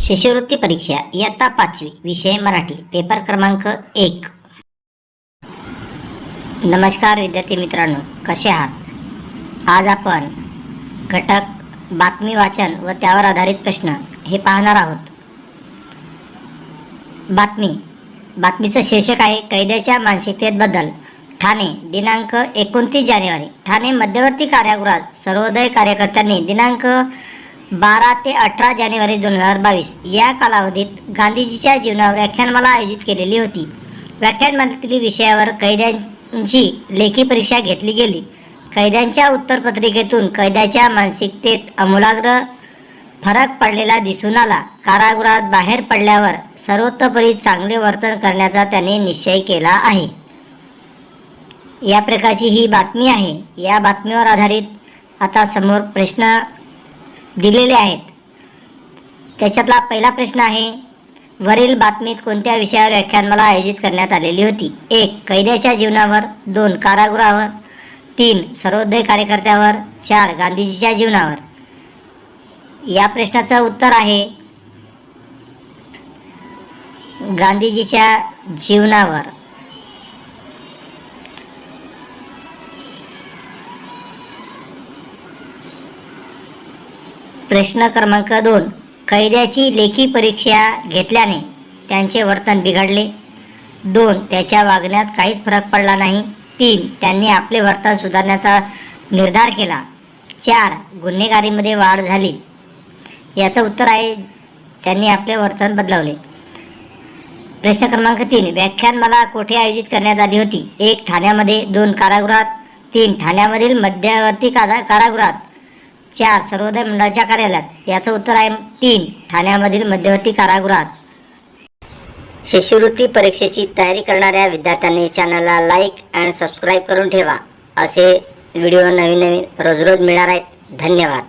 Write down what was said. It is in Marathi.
शिष्यवृत्ती परीक्षा इयत्ता पाचवी विषय मराठी पेपर क्रमांक एक. नमस्कार विद्यार्थी मित्रांनो कसे आहात? आज आपण घटक बातमी वाचन व त्यावर आधारित प्रश्न हे पाहणार आहोत. बातमी. बातमीचं शीर्षक आहे कैद्याच्या मानसिकतेबद्दल. ठाणे दिनांक एकोणतीस जानेवारी. ठाणे मध्यवर्ती कारागृहात सर्वोदय कार्यकर्त्यांनी दिनांक बारा ते अठरा जानेवारी दोन हजार बावीस या कालावधीत गांधीजीच्या जीवनावर व्याख्यानमाला आयोजित केलेली होती. व्याख्यानमालेतील विषयावर कैद्यांची लेखी परीक्षा घेतली गेली. कैद्यांच्या उत्तरपत्रिकेतून कैद्याच्या मानसिकतेत आमूलाग्र फरक पडलेला दिसून आला. कारागृहात बाहेर पडल्यावर सर्वोत्तपरी चांगले वर्तन करण्याचा त्याने निश्चय केला आहे. या प्रकारची ही बातमी आहे. या बातमीवर आधारित आता समोर प्रश्न दिलेले आहेत. त्याच्यातला पहिला प्रश्न आहे वरील बातमीत कोणत्या विषयावर व्याख्यानमाला आयोजित करण्यात आलेली होती? एक कैद्याच्या जीवनावर. दोन कारागृहावर. तीन सर्वोदय कार्यकर्त्यावर. चार गांधीजीच्या जीवनावर. या प्रश्नाचं उत्तर आहे गांधीजीच्या जीवनावर. प्रश्न क्रमांक दोन. कैद्याची लेखी परीक्षा घेतल्याने त्यांचे वर्तन बिघडले. दोन त्याच्या वागण्यात काहीच फरक पडला नाही. तीन त्यांनी आपले वर्तन सुधारण्याचा निर्धार केला. चार गुन्हेगारीमध्ये वाढ झाली. याचं उत्तर आहे त्यांनी आपले वर्तन बदलवले. प्रश्न क्रमांक तीन. व्याख्यान मला कोठे आयोजित करण्यात आली होती? एक ठाण्यामध्ये. दोन कारागृहात. तीन ठाण्यामधील मध्यवर्ती कारागृहात. चार सर्वोदय मंडळाच्या कार्यालयात. याचं उत्तर आहे तीन. ठाण्यामधील मध्यवर्ती कारागृहात. शिष्यवृत्ती परीक्षेची तयारी करणाऱ्या विद्यार्थ्यांनी चॅनलला लाईक अँड सबस्क्राईब करून ठेवा. असे व्हिडिओ नवीन नवीन रोज रोज मिळणार आहेत. धन्यवाद.